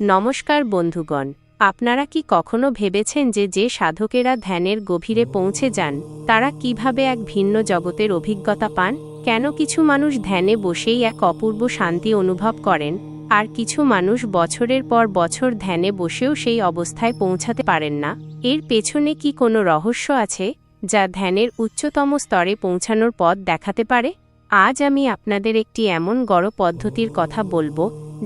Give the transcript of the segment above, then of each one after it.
নমস্কার বন্ধুগণ, আপনারা কি কখনো ভেবেছেন যে যে সাধকেরা ধ্যানের গভীরে পৌঁছে যান, তারা কীভাবে এক ভিন্ন জগতের অভিজ্ঞতা পান? কেন কিছু মানুষ ধ্যানে বসেই এক অপূর্ব শান্তি অনুভব করেন, আর কিছু মানুষ বছরের পর বছর ধ্যানে বসেও সেই অবস্থায় পৌঁছাতে পারেন না? এর পেছনে কি কোনো রহস্য আছে, যা ধ্যানের উচ্চতম স্তরে পৌঁছানোর পথ দেখাতে পারে? আজ আমি আপনাদের একটি এমন গড় পদ্ধতির কথা বলব,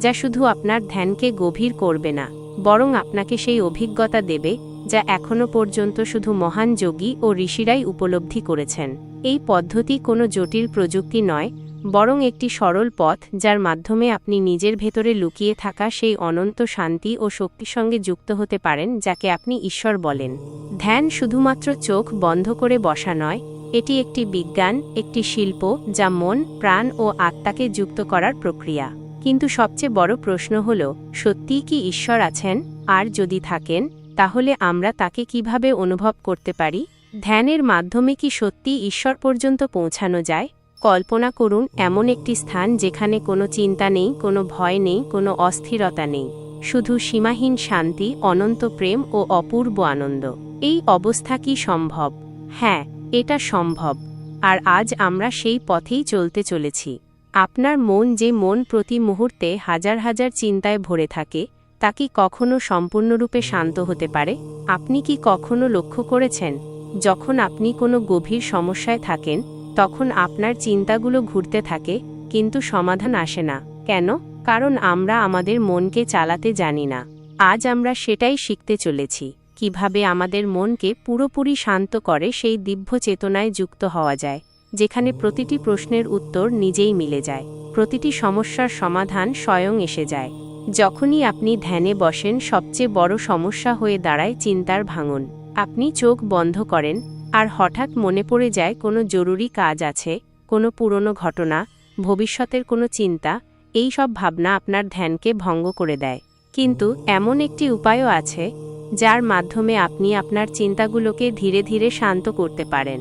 যা শুধু আপনার ধ্যানকে গভীর করবে না, বরং আপনাকে সেই অভিজ্ঞতা দেবে, যা এখনও পর্যন্ত শুধু মহান যোগী ও ঋষিরাই উপলব্ধি করেছেন। এই পদ্ধতি কোনো জটিল প্রযুক্তি নয়, বরং একটি সরল পথ, যার মাধ্যমে আপনি নিজের ভেতরে লুকিয়ে থাকা সেই অনন্ত শান্তি ও শক্তির সঙ্গে যুক্ত হতে পারেন, যাকে আপনি ঈশ্বর বলেন। ধ্যান শুধুমাত্র চোখ বন্ধ করে বসা নয় এটি একটি বিজ্ঞান, একটি শিল্প, যা মন, প্রাণ ও আত্মাকে যুক্ত করার প্রক্রিয়া। কিন্তু সবচেয়ে বড় প্রশ্ন হল, সত্যিই কি ঈশ্বর আছেন? আর যদি থাকেন, তাহলে আমরা তাকে কীভাবে অনুভব করতে পারি? ধ্যানের মাধ্যমে কি সত্যি ঈশ্বর পর্যন্ত পৌঁছানো যায়? কল্পনা করুন, এমন একটি স্থান যেখানে কোনো চিন্তা নেই, কোনো ভয় নেই, কোনো অস্থিরতা নেই। শুধু সীমাহীন শান্তি, অনন্ত প্রেম ও অপূর্ব আনন্দ। এই অবস্থা কি সম্ভব? হ্যাঁ এটা সম্ভব। আর আজ আমরা সেই পথেই চলতে চলেছি। আপনার মন যে মন প্রতি মুহূর্তে হাজার হাজার চিন্তায় ভরে থাকে, তা কি কখনো সম্পূর্ণরূপে শান্ত হতে পারে? আপনি কি কখনো লক্ষ্য করেছেন, যখন আপনি কোনো গভীর সমস্যায় থাকেন, তখন আপনার চিন্তাগুলো ঘুরতে থাকে, কিন্তু সমাধান আসে না? কেন? কারণ আমরা আমাদের মনকে চালাতে জানি না। আজ আমরা সেটাই শিখতে চলেছি। কীভাবে আমাদের মনকে পুরোপুরি শান্ত করে সেই দিব্য চেতনায় যুক্ত হওয়া যায়, যেখানে প্রতিটি প্রশ্নের উত্তর নিজেই মিলে যায়, প্রতিটি সমস্যার সমাধান স্বয়ং এসে যায়। যখনই আপনি ধ্যানে বসেন, সবচেয়ে বড় সমস্যা হয়ে দাঁড়ায় চিন্তার ভাঙন। আপনি চোখ বন্ধ করেন, আর হঠাৎ মনে পড়ে যায় কোনো জরুরি কাজ আছে, কোনো পুরনো ঘটনা, ভবিষ্যতের কোনো চিন্তা, এই সব ভাবনা আপনার ধ্যানকে ভঙ্গ করে দেয়। কিন্তু এমন একটি উপায়ও আছে, যার মাধ্যমে আপনি আপনার চিন্তাগুলোকে ধীরে ধীরে শান্ত করতে পারেন,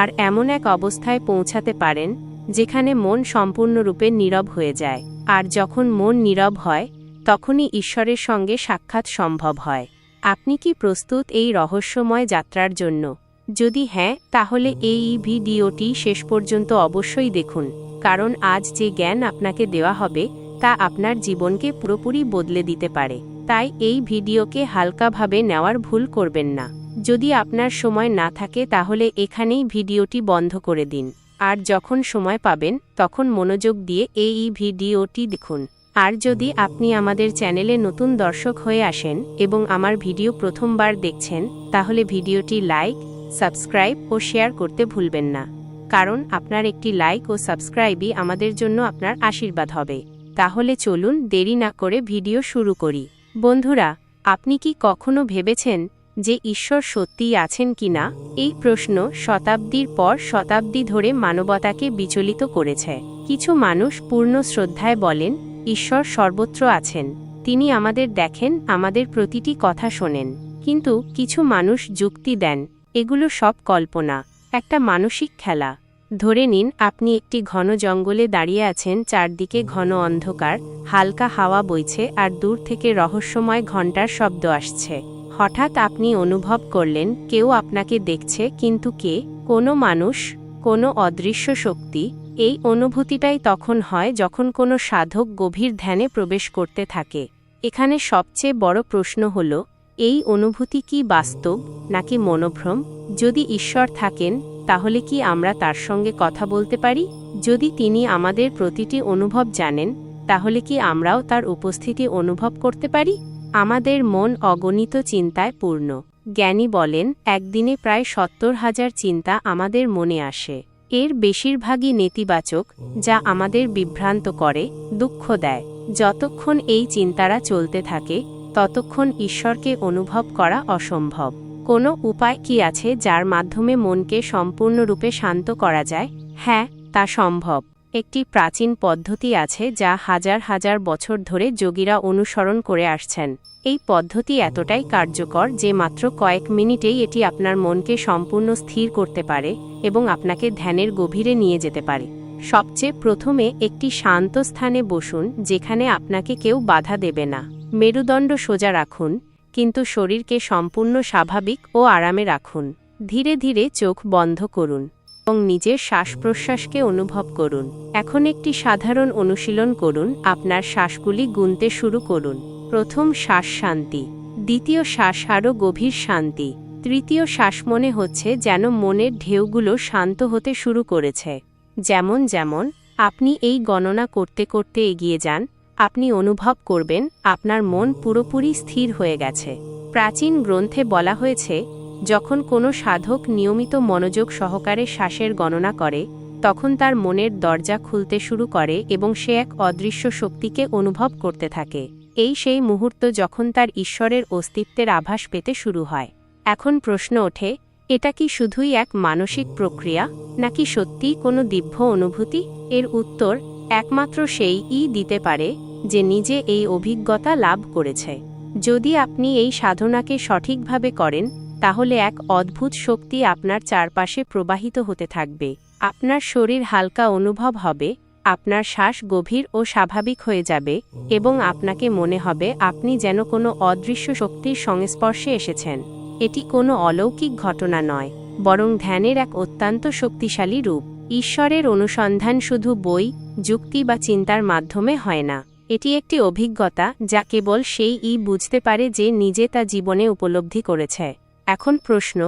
আর এমন এক অবস্থায় পৌঁছাতে পারেন, যেখানে মন সম্পূর্ণরূপে নীরব হয়ে যায়, আর যখন মন নীরব হয়, তখনই ঈশ্বরের সঙ্গে সাক্ষাৎ সম্ভব হয়। আপনি কি প্রস্তুত এই রহস্যময় যাত্রার জন্য? যদি হ্যাঁ তাহলে এই ভিডিওটি শেষ পর্যন্ত অবশ্যই দেখুন, কারণ আজ যে জ্ঞান আপনাকে দেওয়া হবে তা আপনার জীবনকে পুরোপুরি বদলে দিতে পারে। তাই এই ভিডিওকে হালকাভাবে নেওয়ার ভুল করবেন না। যদি আপনার সময় না থাকে তাহলে এখানেই ভিডিওটি বন্ধ করে দিন। আর যখন সময় পাবেন, তখন মনোযোগ দিয়ে এই ভিডিওটি দেখুন। আর যদি আপনি আমাদের চ্যানেলে নতুন দর্শক হয়ে আসেন এবং আমার ভিডিও প্রথমবার দেখছেন, তাহলে ভিডিওটি লাইক, সাবস্ক্রাইব ও শেয়ার করতে ভুলবেন না। কারণ আপনার একটি লাইক ও সাবস্ক্রাইবই আমাদের জন্য আপনার আশীর্বাদ হবে। তাহলে চলুন দেরি না করে ভিডিও শুরু করি। বন্ধুরা, আপনি কি কখনো ভেবেছেন যে ঈশ্বর সত্যিই আছেন কি না? এই প্রশ্ন শতাব্দীর পর শতাব্দী ধরে মানবতাকে বিচলিত করেছে। কিছু মানুষ পূর্ণ শ্রদ্ধায় বলেন, ঈশ্বর সর্বত্র আছেন। তিনি আমাদের দেখেন, আমাদের প্রতিটি কথা শোনেন। কিন্তু কিছু মানুষ যুক্তি দেন, এগুলো সব কল্পনা, একটা মানসিক খেলা। ধরে নিন, আপনি একটি ঘন জঙ্গলে দাঁড়িয়ে আছেন, চারদিকে ঘন অন্ধকার, হালকা হাওয়া বইছে, আর দূর থেকে রহস্যময় ঘণ্টার শব্দ আসছে। হঠাৎ আপনি অনুভব করলেন, কেউ আপনাকে দেখছে, কিন্তু কে? কোনো মানুষ? কোনো অদৃশ্য শক্তি? এই অনুভূতিটাই তখন হয় যখন কোনো সাধক গভীর ধ্যানে প্রবেশ করতে থাকে। এখানে সবচেয়ে বড় প্রশ্ন হল, এই অনুভূতি কি বাস্তব, নাকি মনোভ্রম? যদি ঈশ্বর থাকেন তাহলে কি আমরা তার সঙ্গে কথা বলতে পারি? যদি তিনি আমাদের প্রতিটি অনুভব জানেন, তাহলে কি আমরাও তার উপস্থিতি অনুভব করতে পারি? আমাদের মন অগণিত চিন্তায় পূর্ণ। জ্ঞানী বলেন, একদিনে প্রায় সত্তর হাজার চিন্তা আমাদের মনে আসে। এর বেশিরভাগই নেতিবাচক, যা আমাদের বিভ্রান্ত করে, দুঃখ দেয়। যতক্ষণ এই চিন্তারা চলতে থাকে, ততক্ষণ ঈশ্বরকে অনুভব করা অসম্ভব। কোনো উপায় কি আছে যার মাধ্যমে মনকে সম্পূর্ণরূপে শান্ত করা যায়? হ্যাঁ তা সম্ভব। একটি প্রাচীন পদ্ধতি আছে যা হাজার হাজার বছর ধরে যোগীরা অনুসরণ করে আসছেন। এই পদ্ধতি এতটাই কার্যকর যে মাত্র কয়েক মিনিটেই এটি আপনার মনকে সম্পূর্ণ স্থির করতে পারে এবং আপনাকে ধ্যানের গভীরে নিয়ে যেতে পারে। সবচেয়ে প্রথমে একটি শান্ত স্থানে বসুন, যেখানে আপনাকে কেউ বাধা দেবে না। মেরুদণ্ড সোজা রাখুন কিন্তু শরীরকে সম্পূর্ণ স্বাভাবিক ও আরামে রাখুন। ধীরে ধীরে চোখ বন্ধ করুন এবং নিজের শ্বাস প্রশ্বাসকে অনুভব করুন। এখন একটি সাধারণ অনুশীলন করুন, আপনার শ্বাসগুলি গুনতে শুরু করুন। প্রথম শ্বাস শান্তি, দ্বিতীয় শ্বাস আরও গভীর শান্তি, তৃতীয় শ্বাস মনে হচ্ছে যেন মনের ঢেউগুলো শান্ত হতে শুরু করেছে। যেমন যেমন, আপনি এই গণনা করতে করতে এগিয়ে যান আপনি অনুভব করবেন, আপনার মন পুরোপুরি স্থির হয়ে গেছে। প্রাচীন গ্রন্থে বলা হয়েছে, যখন কোনো সাধক নিয়মিত মনোযোগ সহকারে শ্বাসের গণনা করে, তখন তার মনের দরজা খুলতে শুরু করে এবং সে এক অদৃশ্য শক্তিকে অনুভব করতে থাকে। এই সেই মুহূর্ত যখন তার ঈশ্বরের অস্তিত্বের আভাস পেতে শুরু হয়। এখন প্রশ্ন ওঠে, এটা কি শুধুই এক মানসিক প্রক্রিয়া, নাকি সত্যিই কোনো দিব্য অনুভূতি? এর উত্তর, একমাত্র সেই ই দিতে পারে যে নিজে এই অভিজ্ঞতা লাভ করেছে। যদি আপনি এই সাধনাকে সঠিকভাবে করেন, তাহলে এক অদ্ভুত শক্তি আপনার চারপাশে প্রবাহিত হতে থাকবে। আপনার শরীর হালকা অনুভব হবে, আপনার শ্বাস গভীর ও স্বাভাবিক হয়ে যাবে এবং আপনাকে মনে হবে আপনি যেন কোনো অদৃশ্য শক্তির সংস্পর্শে এসেছেন। এটি কোনো অলৌকিক ঘটনা নয়, বরং ধ্যানের এক অত্যন্ত শক্তিশালী রূপ। ঈশ্বরের অনুসন্ধান শুধু বই, যুক্তি বা চিন্তার মাধ্যমে হয় না। এটি একটি অভিজ্ঞতা যা কেবল সেই ই বুঝতে পারে যে নিজে তা জীবনে উপলব্ধি করেছে। এখন প্রশ্ন,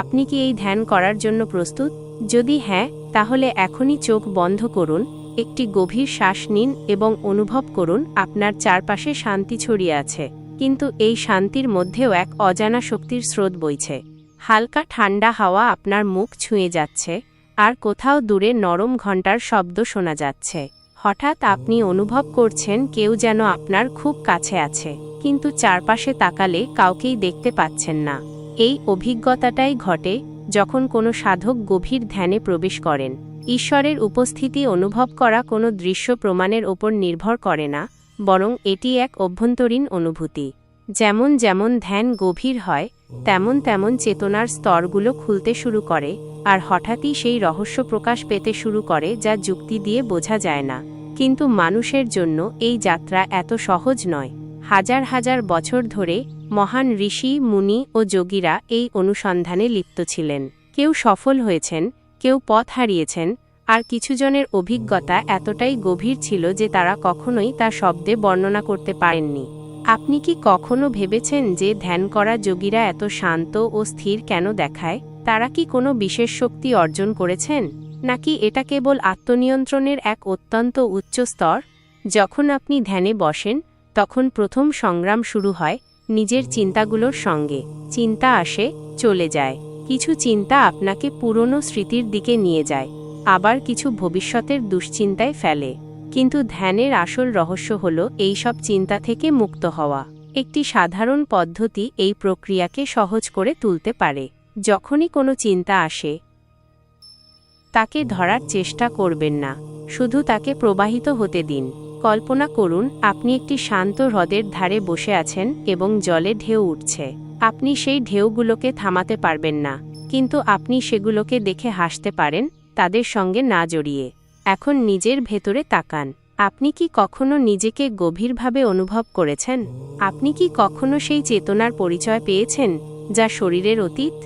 আপনি কি এই ধ্যান করার জন্য প্রস্তুত? যদি হ্যাঁ তাহলে এখনই চোখ বন্ধ করুন, একটি গভীর শ্বাস নিন এবং অনুভব করুন, আপনার চারপাশে শান্তি ছড়িয়ে আছে। কিন্তু এই শান্তির মধ্যেও এক অজানা শক্তির স্রোত বইছে। হালকা ঠান্ডা হাওয়া আপনার মুখ ছুঁয়ে যাচ্ছে, আর কোথাও দূরে নরম ঘণ্টার শব্দ শোনা যাচ্ছে। হঠাৎ আপনি অনুভব করছেন কেউ যেন আপনার খুব কাছে আছে, কিন্তু চারপাশে তাকালে কাউকেই দেখতে পাচ্ছেন না। এই অভিজ্ঞতাটাই ঘটে যখন কোনো সাধক গভীর ধ্যানে প্রবেশ করেন। ঈশ্বরের উপস্থিতি অনুভব করা কোনো দৃশ্য প্রমাণের ওপর নির্ভর করে না, বরং এটি এক অভ্যন্তরীণ অনুভূতি। যেমন যেমন ধ্যান গভীর হয়, তেমন তেমন চেতনার স্তরগুলো খুলতে শুরু করে, আর হঠাৎই সেই রহস্য প্রকাশ পেতে শুরু করে যা যুক্তি দিয়ে বোঝা যায় না। কিন্তু মানুষের জন্য এই যাত্রা এত সহজ নয়। হাজার হাজার বছর ধরে মহান ঋষি, মুনি ও যোগীরা এই অনুসন্ধানে লিপ্ত ছিলেন। কেউ সফল হয়েছেন, কেউ পথ হারিয়েছেন, আর কিছুজনের অভিজ্ঞতা এতটাই গভীর ছিল যে তারা কখনোই তা শব্দে বর্ণনা করতে পারেননি। আপনি কি কখনো ভেবেছেন যে ধ্যান করা যোগীরা এত শান্ত ও স্থির কেন দেখায়? তারা কি কোনো বিশেষ শক্তি অর্জন করেছেন? নাকি এটা কেবল আত্মনিয়ন্ত্রণের এক অত্যন্ত উচ্চ স্তর? যখন আপনি ধ্যানে বসেন, তখন প্রথম সংগ্রাম শুরু হয় নিজের চিন্তাগুলোর সঙ্গে। চিন্তা আসে, চলে যায়। কিছু চিন্তা আপনাকে পুরনো স্মৃতির দিকে নিয়ে যায়, আবার কিছু ভবিষ্যতের দুশ্চিন্তায় ফেলে। কিন্তু ধ্যানের আসল রহস্য হল এইসব চিন্তা থেকে মুক্ত হওয়া। একটি সাধারণ পদ্ধতি এই প্রক্রিয়াকে সহজ করে তুলতে পারে। যখনই কোনো চিন্তা আসে তাকে ধরার চেষ্টা করবেন না, শুধু তাকে প্রবাহিত হতে দিন। কল্পনা করুন, আপনি একটি শান্ত হ্রদের ধারে বসে আছেন এবং জলে ঢেউ উঠছে। আপনি সেই ঢেউগুলোকে থামাতে পারবেন না, কিন্তু আপনি সেগুলোকে দেখে হাসতে পারেন, তাদের সঙ্গে না জড়িয়ে। এখন নিজের ভেতরে তাকান। আপনি কি কখনো নিজেকে গভীরভাবে অনুভব করেছেন? আপনি কি কখনো সেই চেতনার পরিচয় পেয়েছেন, যা শরীরের অতীত?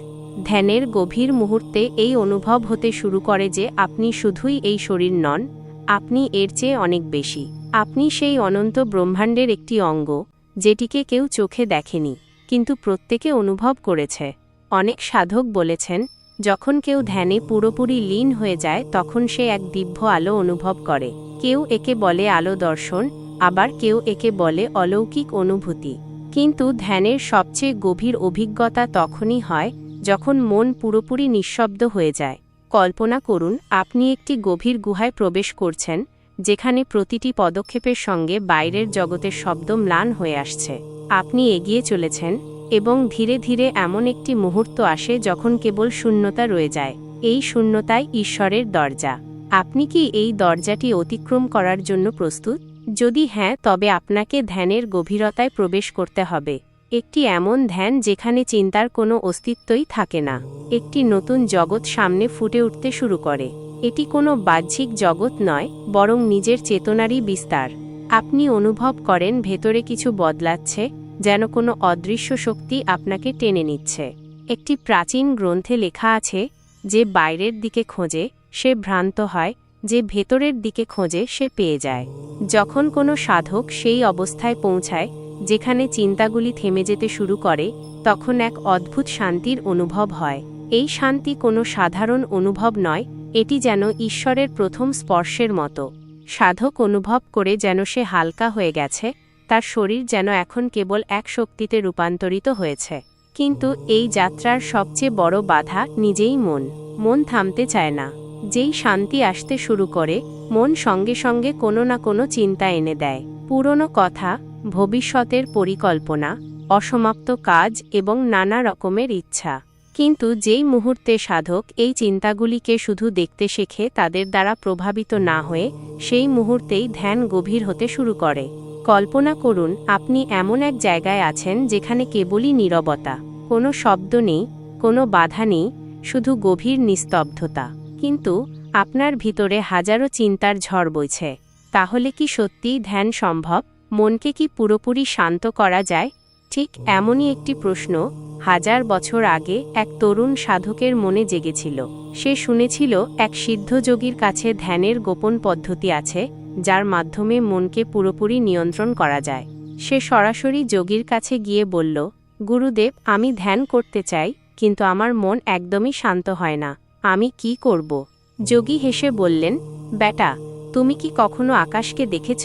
ধ্যানের গভীর মুহূর্তে এই অনুভব হতে শুরু করে যে আপনি শুধুই এই শরীর নন, আপনি এর চেয়ে অনেক বেশি। আপনি সেই অনন্ত ব্রহ্মাণ্ডের একটি অঙ্গ, যেটিকে কেউ চোখে দেখেনি, কিন্তু প্রত্যেকে অনুভব করেছে। অনেক সাধক বলেছেন, যখন কেউ ধ্যানে পুরোপুরি লীন হয়ে যায়, তখন সে এক দিব্য আলো অনুভব করে। কেউ একে বলে আলো দর্শন, আবার কেউ একে বলে অলৌকিক অনুভূতি। কিন্তু ধ্যানের সবচেয়ে গভীর অভিজ্ঞতা তখনই হয় যখন মন পুরোপুরি নিঃশব্দ হয়ে যায়, কল্পনা করুন আপনি একটি গভীর গুহায় প্রবেশ করছেন, যেখানে প্রতিটি পদক্ষেপের সঙ্গে বাইরের জগতের শব্দ ম্লান হয়ে আসছে। আপনি এগিয়ে চলেছেন এবং ধীরে ধীরে এমন একটি মুহূর্ত আসে যখন কেবল শূন্যতা রয়ে যায়, এই শূন্যতাই ঈশ্বরের দরজা। আপনি কি এই দরজাটি অতিক্রম করার জন্য প্রস্তুত? যদি হ্যাঁ তবে আপনাকে ধ্যানের গভীরতায় প্রবেশ করতে হবে। একটি এমন ধ্যান যেখানে চিন্তার কোনো অস্তিত্বই থাকে না। একটি নতুন জগৎ সামনে ফুটে উঠতে শুরু করে। এটি কোনো বাহ্যিক জগৎ নয়, বরং নিজের চেতনারই বিস্তার। আপনি অনুভব করেন ভেতরে কিছু বদলাচ্ছে, যেন কোনো অদৃশ্য শক্তি আপনাকে টেনে নিচ্ছে। একটি প্রাচীন গ্রন্থে লেখা আছে, যে বাইরের দিকে খোঁজে, সে ভ্রান্ত হয়, যে ভেতরের দিকে খোঁজে, সে পেয়ে যায়। যখন কোনো সাধক সেই অবস্থায় পৌঁছায় যেখানে চিন্তাগুলি থেমে যেতে শুরু করে, তখন এক অদ্ভুত শান্তির অনুভব হয়। এই শান্তি কোনো সাধারণ অনুভব নয়, এটি যেন ঈশ্বরের প্রথম স্পর্শের মতো। সাধক অনুভব করে যেন সে হালকা হয়ে গেছে, তার শরীর যেন এখন কেবল এক শক্তিতে রূপান্তরিত হয়েছে। কিন্তু এই যাত্রার সবচেয়ে বড় বাধা নিজেই মন। মন থামতে চায় না। যেই শান্তি আসতে শুরু করে, মন সঙ্গে সঙ্গে কোনো না কোনো চিন্তা এনে দেয়। পুরনো কথা ভবিষ্যতের পরিকল্পনা, অসমাপ্ত কাজ এবং নানা রকমের ইচ্ছা। কিন্তু যেই মুহূর্তে সাধক এই চিন্তাগুলিকে শুধু দেখতে শেখে তাদের দ্বারা প্রভাবিত না হয়ে, সেই মুহূর্তেই ধ্যান গভীর হতে শুরু করে। কল্পনা করুন, আপনি এমন এক জায়গায় আছেন যেখানে কেবলই নীরবতা, কোনো শব্দ নেই, কোনো বাধা নেই, শুধু গভীর নিস্তব্ধতা। কিন্তু আপনার ভিতরে হাজারো চিন্তার ঝড় বইছে। তাহলে কি সত্যিই ধ্যান সম্ভব? মনকে কি পুরোপুরি শান্ত করা যায়? ঠিক এমনই একটি প্রশ্ন হাজার বছর আগে এক তরুণ সাধকের মনে জেগেছিল। সে শুনেছিল, এক সিদ্ধযোগীর কাছে ধ্যানের গোপন পদ্ধতি আছে, যার মাধ্যমে মনকে পুরোপুরি নিয়ন্ত্রণ করা যায়। সে সরাসরি যোগীর কাছে গিয়ে বলল, গুরুদেব, আমি ধ্যান করতে চাই, কিন্তু আমার মন একদমই শান্ত হয় না। আমি কি করব? যোগী হেসে বললেন বেটা তুমি কি কখনো আকাশকে দেখেছ?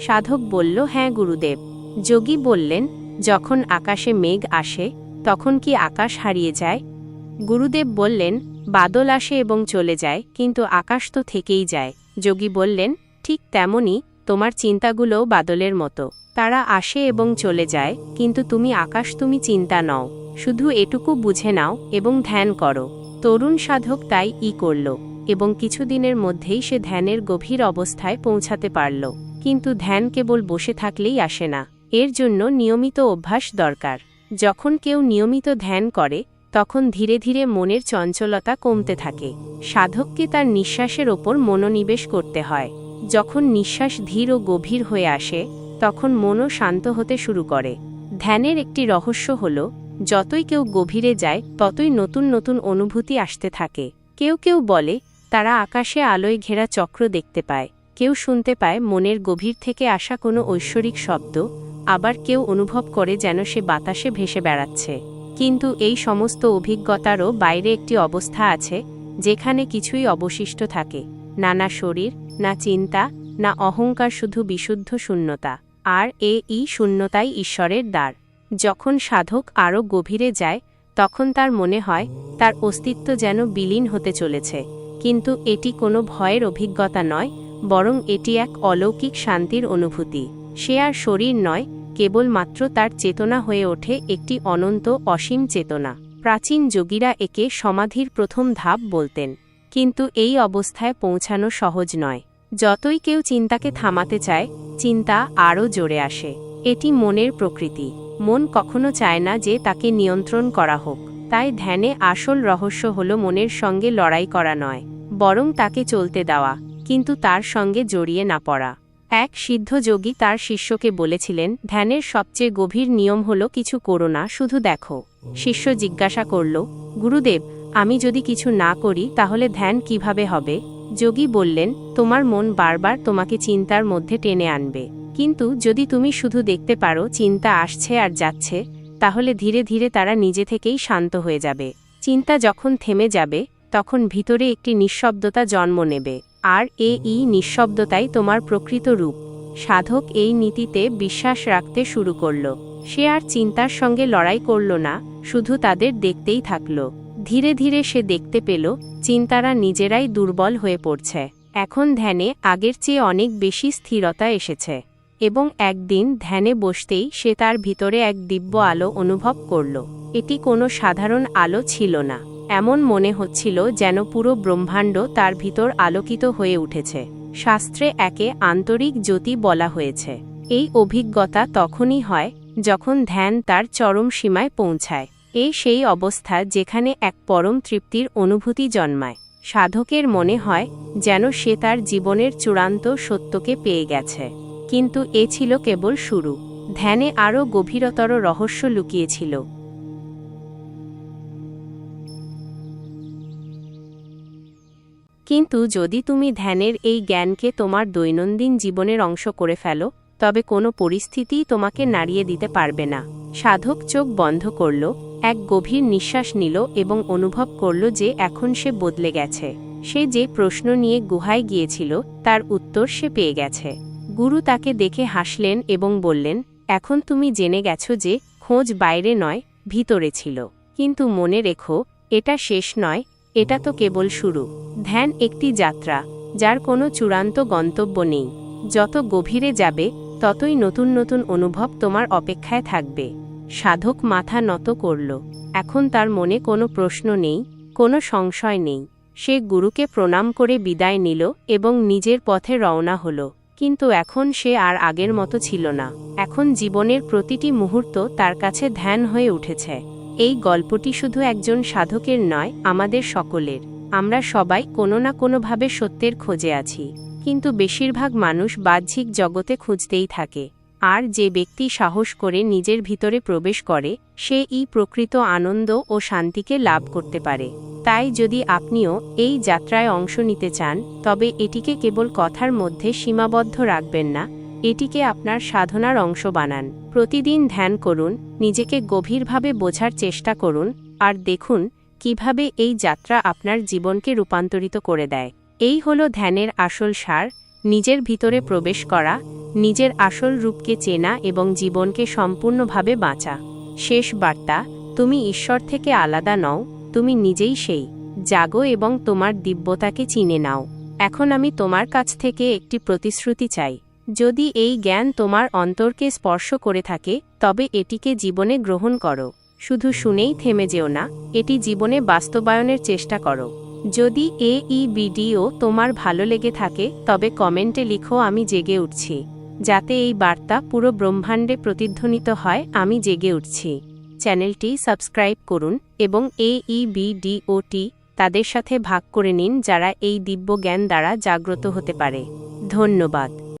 সাধক বলল হ্যাঁ গুরুদেব। যোগী বললেন, যখন আকাশে মেঘ আসে, তখন কি আকাশ হারিয়ে যায়? গুরুদেব বললেন, বাদল আসে এবং চলে যায়, কিন্তু আকাশ তো থেকেই যায়। যোগী বললেন, ঠিক তেমনি তোমার চিন্তাগুলোও বাদলের মতো। তারা আসে এবং চলে যায়, কিন্তু তুমি আকাশ, তুমি চিন্তা নও। শুধু এটুকু বুঝে নাও এবং ধ্যান করো। তরুণ সাধক তাই ই করল এবং কিছুদিনের মধ্যেই সে ধ্যানের গভীর অবস্থায় পৌঁছাতে পারল। কিন্তু ধ্যান কেবল বসে থাকলেই আসে না। এর জন্য নিয়মিত অভ্যাস দরকার। যখন কেউ নিয়মিত ধ্যান করে, তখন ধীরে ধীরে মনের চঞ্চলতা কমতে থাকে। সাধককে তার নিঃশ্বাসের ওপর মনোনিবেশ করতে হয়। যখন নিঃশ্বাস ধীর ও গভীর হয়ে আসে, তখন মনও শান্ত হতে শুরু করে। ধ্যানের একটি রহস্য হল, যতই কেউ গভীরে যায়, ততই নতুন নতুন অনুভূতি আসতে থাকে। কেউ কেউ বলে, তারা আকাশে আলোয় ঘেরা চক্র দেখতে পায়। কেউ শুনতে পায় মনের গভীর থেকে আসা কোনো ঐশ্বরিক শব্দ, আবার কেউ অনুভব করে যেন সে বাতাসে ভেসে বেড়াচ্ছে। কিন্তু এই সমস্ত অভিজ্ঞতারও বাইরে একটি অবস্থা আছে, যেখানে কিছুই অবশিষ্ট থাকে। না না শরীর, না চিন্তা, না অহংকার, শুধু বিশুদ্ধ শূন্যতা। আর এ ই শূন্যতাই ঈশ্বরের দ্বার। যখন সাধক আরও গভীরে যায়, তখন তার মনে হয়, তার অস্তিত্ব যেন বিলীন হতে চলেছে। কিন্তু এটি কোনো ভয়ের অভিজ্ঞতা নয় বরং এটি এক অলৌকিক শান্তির অনুভূতি। সে আর শরীর নয়, কেবলমাত্র তার চেতনা হয়ে ওঠে একটি অনন্ত অসীম চেতনা। প্রাচীন যোগীরা একে সমাধির প্রথম ধাপ বলতেন। কিন্তু এই অবস্থায় পৌঁছানো সহজ নয়। যতই কেউ চিন্তাকে থামাতে চায়, চিন্তা আরও জোরে আসে। এটি মনের প্রকৃতি। মন কখনো চায় না যে তাকে নিয়ন্ত্রণ করা হোক। তাই ধ্যানে আসল রহস্য হল মনের সঙ্গে লড়াই করা নয়, বরং তাকে চলতে দেওয়া। কিন্তু তার সঙ্গে জড়িয়ে না পড়া। এক সিদ্ধ যোগী তার শিষ্যকে বলেছিলেন, ধ্যানের সবচেয়ে গভীর নিয়ম হল কিছু করো না, শুধু দেখো। শিষ্য জিজ্ঞাসা করল, গুরুদেব, আমি যদি কিছু না করি, তাহলে ধ্যান কীভাবে হবে? যোগী বললেন, তোমার মন বারবার তোমাকে চিন্তার মধ্যে টেনে আনবে। কিন্তু যদি তুমি শুধু দেখতে পারো, চিন্তা আসছে আর যাচ্ছে, তাহলে ধীরে ধীরে তারা নিজে থেকেই শান্ত হয়ে যাবে। চিন্তা যখন থেমে যাবে, তখন ভিতরে একটি নিঃশব্দতা জন্ম নেবে। আর এ ই নিঃশব্দতাই তোমার প্রকৃত রূপ। সাধক এই নীতিতে বিশ্বাস রাখতে শুরু করল। সে আর চিন্তার সঙ্গে লড়াই করল না, শুধু তাদের দেখতেই থাকল। ধীরে ধীরে সে দেখতে পেল, চিন্তারা নিজেরাই দুর্বল হয়ে পড়ছে। এখন ধ্যানে আগের চেয়ে অনেক বেশি স্থিরতা এসেছে। এবং একদিন ধ্যানে বসতেই সে তার ভিতরে এক দিব্য আলো অনুভব করল। এটি কোনো সাধারণ আলো ছিল না। এমন মনে হচ্ছিল যেন পুরো ব্রহ্মাণ্ড তার ভিতর আলোকিত হয়ে উঠেছে। শাস্ত্রে একে আন্তরিক জ্যোতি বলা হয়েছে। এই অভিজ্ঞতা তখনই হয় যখন ধ্যান তার চরম সীমায় পৌঁছায়। এই সেই অবস্থা যেখানে এক পরম তৃপ্তির অনুভূতি জন্মায়। সাধকের মনে হয় যেন সে তার জীবনের চূড়ান্ত সত্যকে পেয়ে গেছে। কিন্তু এ ছিল কেবল শুরু। ধ্যানে আরও গভীরতর রহস্য লুকিয়েছিল। কিন্তু যদি তুমি ধ্যানের এই জ্ঞানকে তোমার দৈনন্দিন জীবনের অংশ করে ফেলো, তবে কোনো পরিস্থিতিই তোমাকে নাড়িয়ে দিতে পারবে না। সাধক চোখ বন্ধ করল, এক গভীর নিঃশ্বাস নিল এবং অনুভব করল যে এখন সে বদলে গেছে। সে যে প্রশ্ন নিয়ে গুহায় গিয়েছিল, তার উত্তর সে পেয়ে গেছে। গুরু তাকে দেখে হাসলেন এবং বললেন, এখন তুমি জেনে গেছো যে খোঁজ বাইরে নয়, ভিতরে ছিল। কিন্তু মনে রেখো, এটা শেষ নয় এটা তো কেবল শুরু। ধ্যান একটি যাত্রা, যার কোনো চূড়ান্ত গন্তব্য নেই। যত গভীরে যাবে, ততই নতুন নতুন অনুভব তোমার অপেক্ষায় থাকবে। সাধক মাথা নত করল। এখন তার মনে কোনো প্রশ্ন নেই, কোনো সংশয় নেই। সে গুরুকে প্রণাম করে বিদায় নিল এবং নিজের পথে রওনা হল। কিন্তু এখন সে আর আগের মতো ছিল না। এখন জীবনের প্রতিটি মুহূর্ত তার কাছে ধ্যান হয়ে উঠেছে। এই গল্পটি শুধু একজন সাধকের নয়, আমাদের সকলের। আমরা সবাই কোনো না কোনোভাবে সত্যের খোঁজে আছি। কিন্তু বেশিরভাগ মানুষ বাহ্যিক জগতে খুঁজতেই থাকে। আর যে ব্যক্তি সাহস করে নিজের ভিতরে প্রবেশ করে, সে ই প্রকৃত আনন্দ ও শান্তিকে লাভ করতে পারে। তাই যদি আপনিও এই যাত্রায় অংশ নিতে চান, তবে এটিকে কেবল কথার মধ্যে সীমাবদ্ধ রাখবেন না, এটিকে আপনার সাধনার অংশ বানান। প্রতিদিন ধ্যান করুন নিজেকে গভীরভাবে বোঝার চেষ্টা করুন আর দেখুন কীভাবে এই যাত্রা আপনার জীবনকে রূপান্তরিত করে দেয়। এই হল ধ্যানের আসল সার, নিজের ভিতরে প্রবেশ করা, নিজের আসল রূপকে চেনা এবং জীবনকে সম্পূর্ণভাবে বাঁচা। শেষ বার্তা, তুমি ঈশ্বর থেকে আলাদা নও, তুমি নিজেই সেই। জাগো এবং তোমার দিব্যতাকে চিনে নাও। এখন আমি তোমার কাছ থেকে একটি প্রতিশ্রুতি চাই। যদি এই জ্ঞান তোমার অন্তরকে স্পর্শ করে থাকে, তবে এটিকে জীবনে গ্রহণ করো। শুধু শুনেই থেমে যেও না, এটি জীবনে বাস্তবায়নের চেষ্টা করো। যদি এ ই ভিডিও তোমার ভালো লেগে থাকে, তবে কমেন্টে লিখো, আমি জেগে উঠছি। যাতে এই বার্তা পুরো ব্রহ্মাণ্ডে প্রতিধ্বনিত হয়, আমি জেগে উঠছি। চ্যানেলটি সাবস্ক্রাইব করুন এবং এ ই বিডিওটি তাদের সাথে ভাগ করে নিন, যারা এই দিব্য জ্ঞান দ্বারা জাগ্রত হতে পারে। ধন্যবাদ।